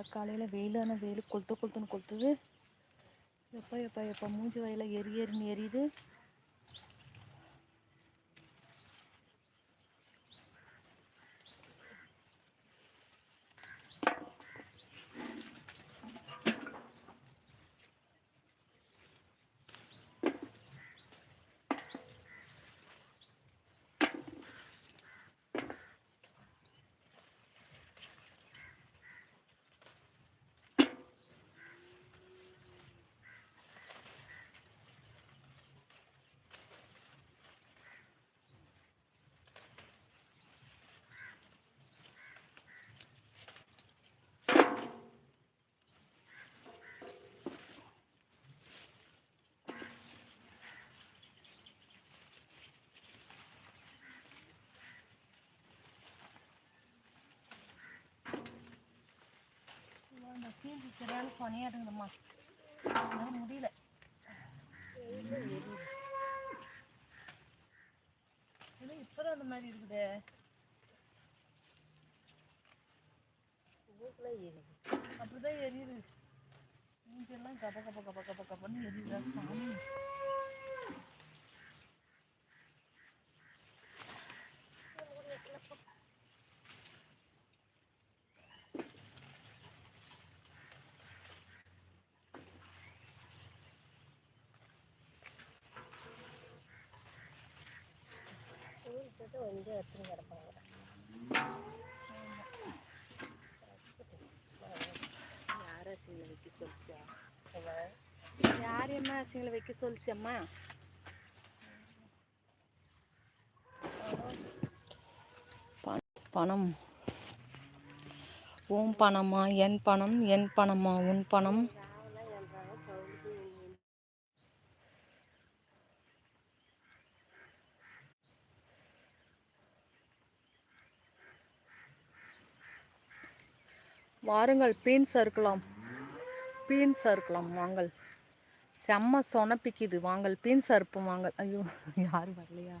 போல் காலையில் வெயிலான வெயில் கொளுத்து கொளுத்துன்னு கொளுத்துது. எப்போ எப்போ எப்போ மூஞ்சி வயலில் எரி எரின்னு எரியுது இந்த ஃபீல்டு சரியான சொனையாடுங்கம்மா அதனால முடியல. இது இப்போதான் அந்த மாதிரி இருக்குதே. அப்படிதான் எரியுது. மூஞ்செல்லாம் கப கப கப கப கபன்னு எரியுதா சாமி? வந்து எடுத்துன்னு கிடப்பாங்க யார் அசிங்களை வைக்க சொல்லிச்சா? யார் என்ன அசிங்களை வைக்க சொல்லிச்சம்மா? பணம். உன் பணமா என் பணம் என் பணமா உன் பணம். வாருங்கள் பீன்ஸ் அறுக்கலாம் பீன்ஸ் அறுக்கலாம் வாங்கள். செம்ம சொனப்பிக்குது வாங்கள் பீன்ஸ் அறுப்போம் வாங்கள். ஐயோ யாரும் வரலையா?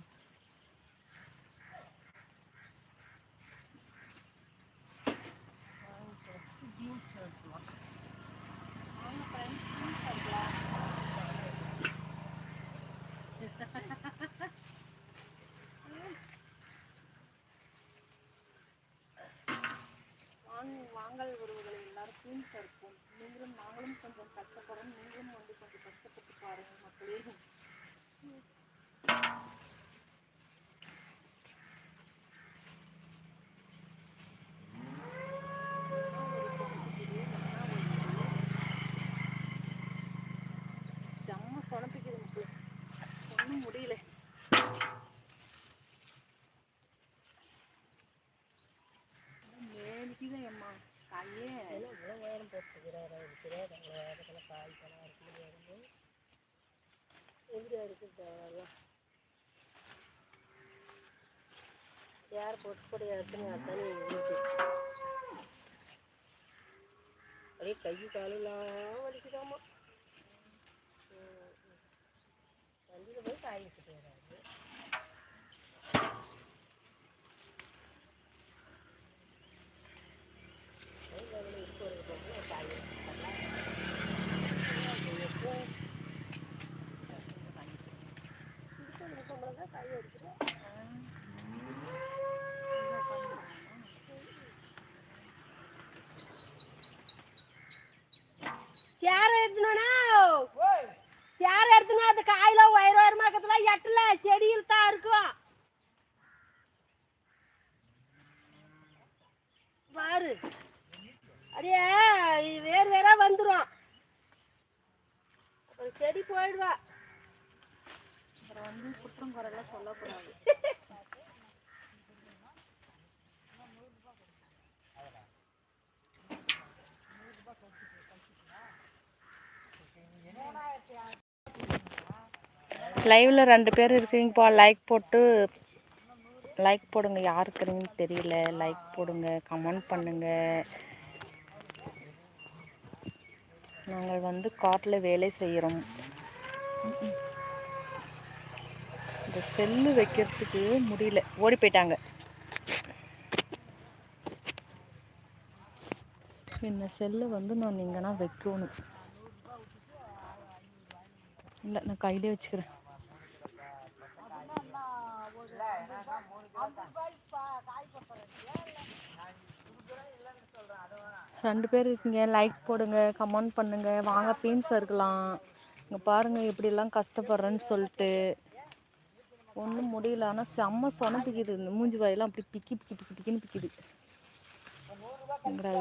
வாங்க வாங்கல் உறவுகளை எல்லாருக்கும் சேர்ப்போம். நீங்களும் நாங்களும் கொஞ்சம் கஷ்டப்படும் நீங்களும் வந்து கொஞ்சம் கஷ்டப்பட்டு பாருங்க மக்களே. மேலிக்குது அம்மா கையே. இவ்வளோ நேரம் போட்டுக்கிறாரு இருக்கிறார் அவ்வளோ நேரத்தில் கால் பழம் இருக்க முடியாது எதிரியா இருக்குது யார் போட்டு போட இடத்துல அதானே அப்படியே கை காலெல்லாம் வலிக்குதாம்மா வண்டியில் போய் காய் வச்சுட்டு வராரு சேர எடுத்துனா சேர எடுத்துனா அது காயில உயர உயரமாக்கத்துல எட்டல செடியில் தான் இருக்கும் பாரு அப்படியே இது வேறு வேற வந்துடும் அப்புறம் செடி அப்புறம் வந்து குற்றம் குறையெல்லாம் சொல்லக்கூடாது லைவ்ல ரெண்டு பேர் இருக்கீங்கப்பா. லைக் போட்டு லைக் போடுங்க. யார் இருக்கிறீங்கன்னு தெரியல. லைக் போடுங்க. கமெண்ட் பண்ணுங்க. நாங்கள் வந்து காட்டில் வேலை செய்கிறோம். இந்த செல்லு வைக்கிறதுக்கு முடியல. ஓடி போயிட்டாங்க. இந்த செல்லை வந்து நான் எங்கன்னா வைக்கணும். இல்லை நான் கையிலே வச்சுக்கிறேன். ரெண்டு பேர் இருக்கீங்க. லைக் போடுங்க. கமெண்ட் பண்ணுங்க. வாங்க பீன்ஸ் இருக்கலாம். இங்கே பாருங்கள் எப்படிலாம் கஷ்டப்படுறேன்னு சொல்லிட்டு. ஒன்றும் முடியல. ஆனால் செம்ம சொனப்பிக்குது இந்த மூஞ்சி வாயெல்லாம் அப்படி பிக்கி பிக்கி பிக்கி பிக்கின்னு பிக்குது. எங்கடா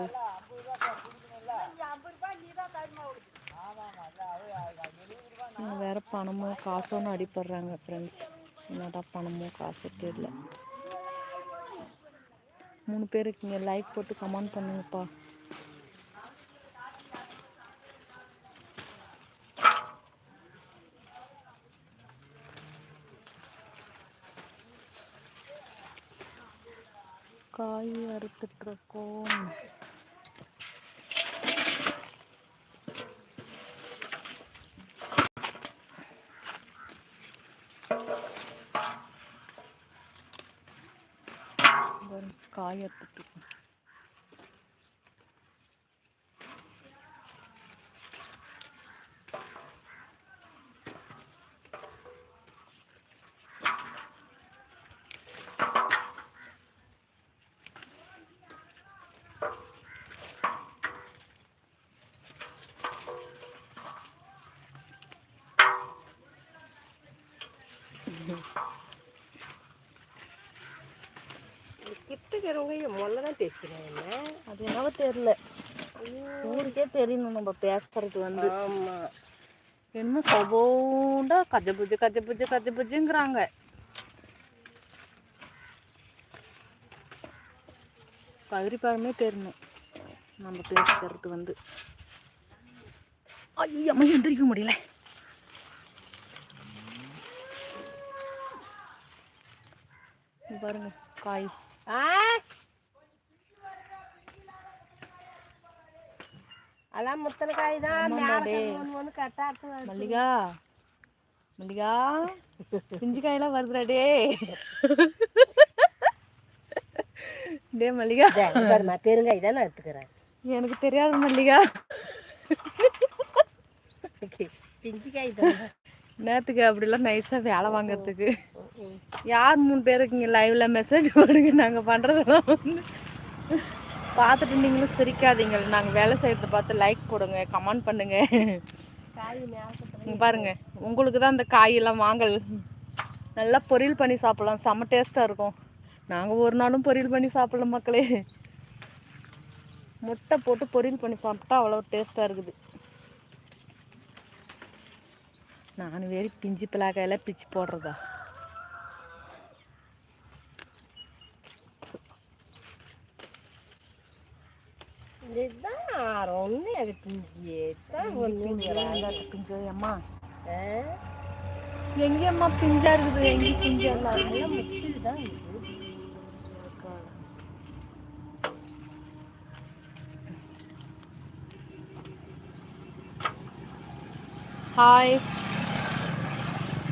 இங்கே வேறு வேற பணமோ காசோன்னு அடிப்படுறாங்க ஃப்ரெண்ட்ஸ் என்னடா பணமோ காசோ தெரியல. மூணு பேர் இருக்கீங்க. லைக் போட்டு கமெண்ட் பண்ணுங்கப்பா. காய் அறுத்துட்டு இருக்கோம். காய் அறுத்துட்டு கிட்டக்கிறவங்க முதல்ல தான் பேசுகிறேன் என்ன அது என்னவோ தெரியல. ஊருக்கே தெரியணும் நம்ம பேசுறது வந்து. ஆமாம் என்ன சபோண்டா கஜ புஜ கஜ புஜ கஜ புஜுங்கிறாங்க பழமே தெரியணும். நம்ம பேசுறது வந்து. ஐயம்மா எந்திரிக்க முடியல. பாருங்க காய். ஆ அதான் முத்தன காய் தான். ஒன்று ஒன்று கட்டாட்டு மல்லிகா மல்லிகா பிஞ்சு காயெல்லாம் வருதுடா டே டே மல்லிகா பாருமா பெருங்காய் தான் எடுத்துக்கிறேன் எனக்கு தெரியாது மல்லிகா பிஞ்சு காய் தான் நேற்றுக்கு அப்படிலாம் நைஸாக வேலை வாங்குறதுக்கு யார் மூணு பேர் இருக்கீங்க லைவ்ல மெசேஜ் போடுங்க நாங்கள் பண்ணுறதெல்லாம் வந்து பார்த்துட்டு நீங்களும் சிரிக்காதீங்க. நாங்கள் வேலை செய்கிறத பார்த்து லைக் போடுங்க கமெண்ட் பண்ணுங்க. பாருங்க உங்களுக்கு தான் இந்த காயெல்லாம் வாங்கல். நல்லா பொரியல் பண்ணி சாப்பிடலாம். செம்ம டேஸ்ட்டாக இருக்கும். நாங்கள் ஒரு நாளும் பொரியல் பண்ணி சாப்பிடல மக்களே. முட்டை போட்டு பொரியல் பண்ணி சாப்பிட்டா அவ்வளோ டேஸ்ட்டாக இருக்குது. நான் வேறு பிஞ்சு பிளாக்காயெல்லாம் பிச்சு போடுறதா. தான் ஒன்று பிஞ்சு? அம்மா எங்கேயம்மா பிஞ்சா? இருக்குது? எங்கே பிஞ்சு? எல்லாம் முத்துது தான் ஹாய்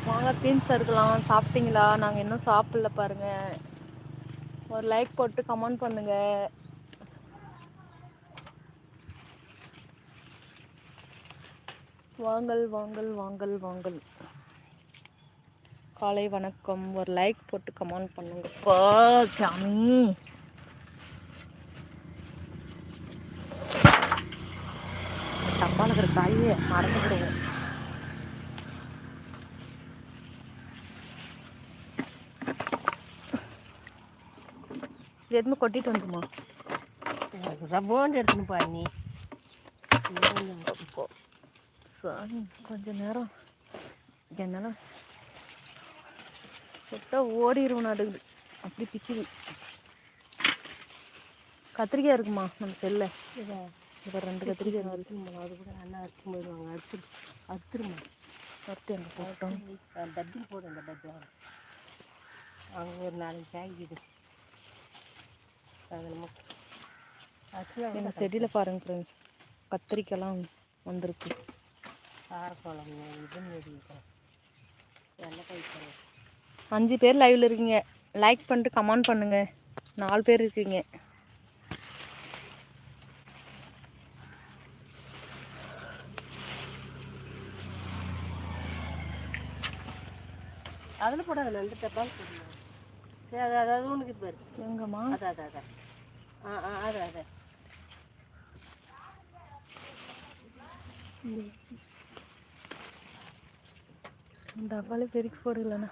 வாங்க பீன்ஸ் இருக்கலாம் சாப்பிட்டீங்களா? நாங்கள் இன்னும் சாப்பிடல பாருங்க. ஒரு லைக் போட்டு கமெண்ட் பண்ணுங்க. வாங்கல் வாங்கல் வாங்கல் வாங்கல். காலை வணக்கம். ஒரு லைக் போட்டு கமெண்ட் பண்ணுங்கப்பா சாமி டப்பால இருக்கிற காயே மறந்து விடுவோம் இது எதுவுமே கொட்டிட்டு வந்துமா ரப்போண்டு எடுத்துன்னு போ நீ. சாமி கொஞ்ச நேரம். என்னால் சுட்டா ஓடிடுவோம் நடுங்குது அப்படி பிக்குது கத்திரிக்காய் இருக்குமா நம்ம செல்ல? இதை இப்போ ரெண்டு கத்திரிக்காய் இருக்கு. அறுத்துருமா அது கூட அண்ணா அறுத்து போயிடுவாங்க. அறுத்து அறுத்துருமா? வறுத்து அங்கே போட்டோம். டப்பி போடு அந்த டப்பி அங்கே ஒரு நாலஞ்சு காய்க்குது அது அறுத்துனா எங்கள் செடியில் பாருங்க ஃப்ரெண்ட்ஸ் கத்திரிக்காய்லாம் வந்திருக்கு. காரக்குழம்பு இதுன்னு அஞ்சு பேர் லைவில் இருக்கீங்க. லைக் பண்ணிட்டு கமெண்ட் பண்ணுங்கள் நாலு பேர் இருக்கீங்க. அதில் போடாது ரெண்டு டப்பால் போடணும் சரி அது அதாவது அது உனக்கு பாரு எங்கம்மா? அது அது அது. ஆ ஆ அது அது. டப்பாலே பெருக்கி போடலண்ணா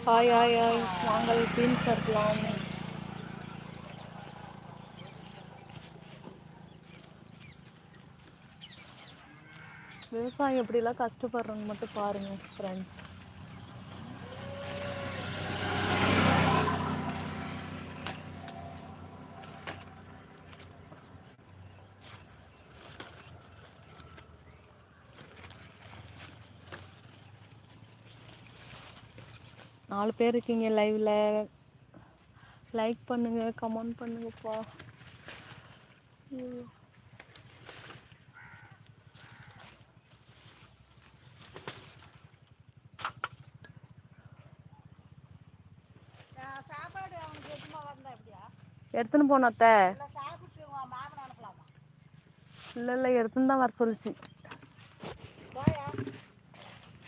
ஹாய் ஹாய் ஹாய். நாங்கள் பீன்ஸ் இருக்கலாம் விவசாயம் எப்படிலாம் கஷ்டப்படுறோன்னு மட்டும் பாருங்க ஃப்ரெண்ட்ஸ் நாலு பேர் இருக்கீங்க லைவ்ல லைக் பண்ணுங்க கமெண்ட் பண்ணுங்கப்பா. எடுத்துன்னு போன அத்தை. இல்லை சாப்பிட்டு உன் மாமனை அனுப்பலாமா? இல்லை இல்லை எடுத்துன்னு தான் வர சொல்லிச்சு.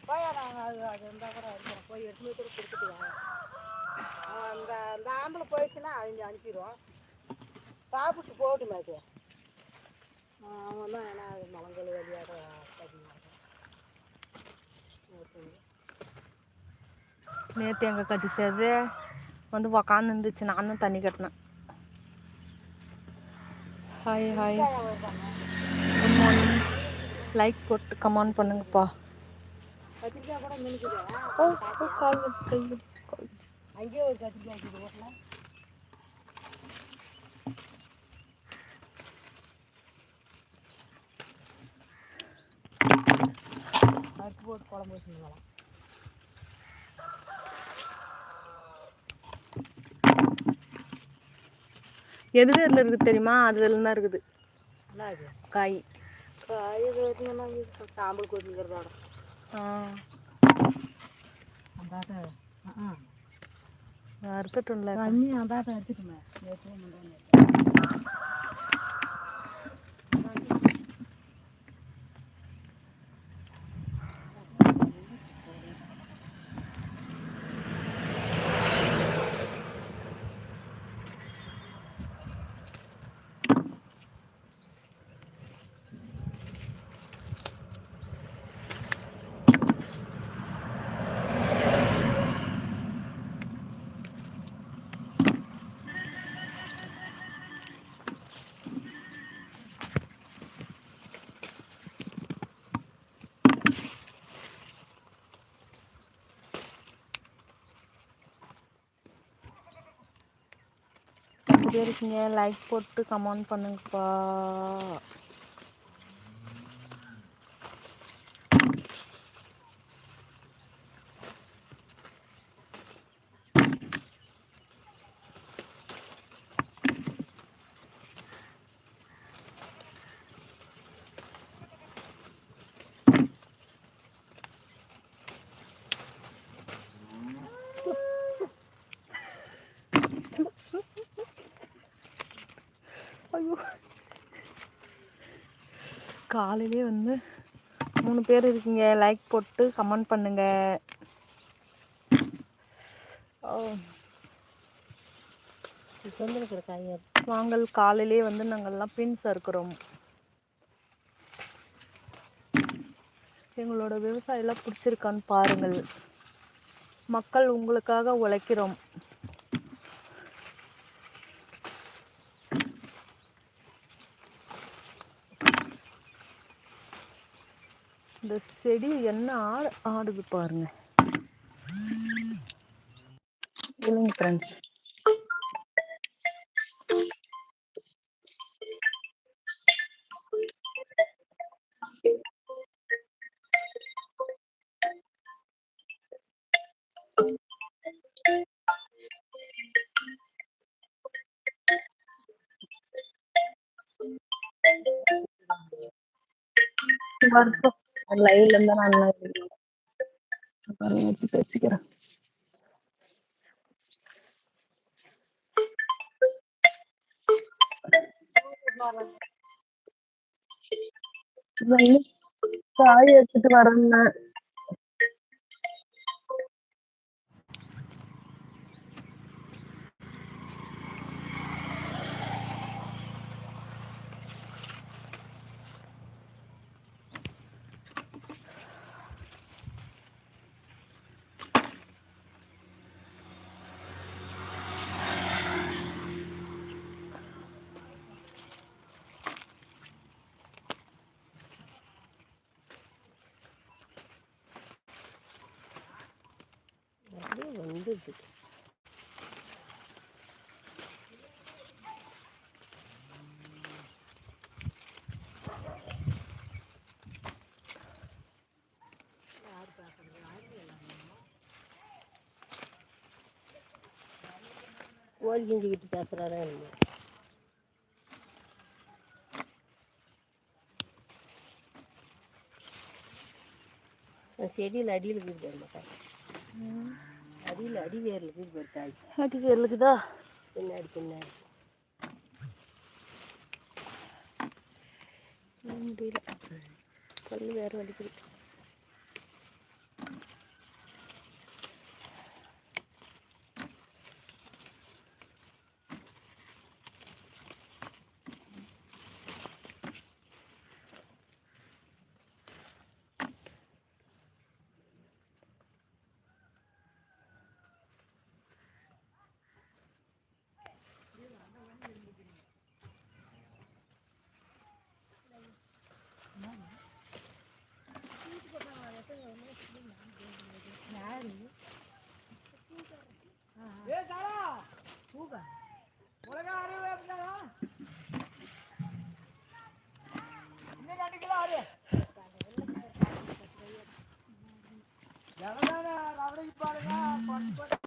போயா அது அது இருந்தால் கூட இருக்கிறோம் போய் எடுத்துன்னு கூட கொடுத்துட்டு வாங்க அந்த அந்த ஆம்பளை போயிடுச்சுன்னா அவங்க அனுப்பிடுவோம் சாப்பிட்டு போகட்டுமே அது. அவன் தான் ஏன்னா அது மலங்கல் வழியாக நேற்று எங்கே கட்டிச்சது வந்து உக்காந்து இருந்துச்சு. நானும் தண்ணி கட்டினேன். ஹாய் ஹாய் லைக் போட்டு கமெண்ட் பண்ணுங்கப்பா. கத்திரிக்காய் கூட வலி. அங்கேயே ஒரு கத்திரிக்காய் இருக்குது ஓட்டல போட்டு குழம்பு வச்சுருக்கலாம் எது வேரில் இருக்குது. தெரியுமா அது வேரில் தான் இருக்குது காய் காய் சாம்பல் கொதிக்கிறதோட. ஆ அந்தாட்ட ஆ அறுத்துட்டும்ல தண்ணி ரெண்டு இருக்கீங்க லைக் போட்டு கமெண்ட் பண்ணுங்கப்பா ஐயோ காலையிலே வந்து மூணு பேர் இருக்கீங்க. லைக் போட்டு கமெண்ட் பண்ணுங்க. நாங்கள் காலையிலே வந்து நாங்கள்லாம் பின்ஸ் இருக்கிறோம் எங்களோட விவசாயம்லாம் பிடிச்சிருக்கான்னு பாருங்கள். மக்கள் உங்களுக்காக உழைக்கிறோம். இந்த செடி என்ன ஆடு ஆடுது பாருங்க. இல்லைங்க ஃப்ரெண்ட்ஸ் நல்லா இல்லைன்னா நல்லா இல்லை பேசிக்கிறேன் காய எடுத்துட்டு வரேன்னு அப்படியே வந்துடுது கோழி கிஞ்சிக்கிட்டு பேசுகிறாரா என்ன செடியில் அடியில் இருக்குது பாருங்க அடியில் அடி வேரில் இருக்குது பாரு காய் அடிக்க இருக்குதா பின்னாடி. பின்னாடி முடியல பல்லு வேறு வலிக்குது. அவருக்கு பாருங்க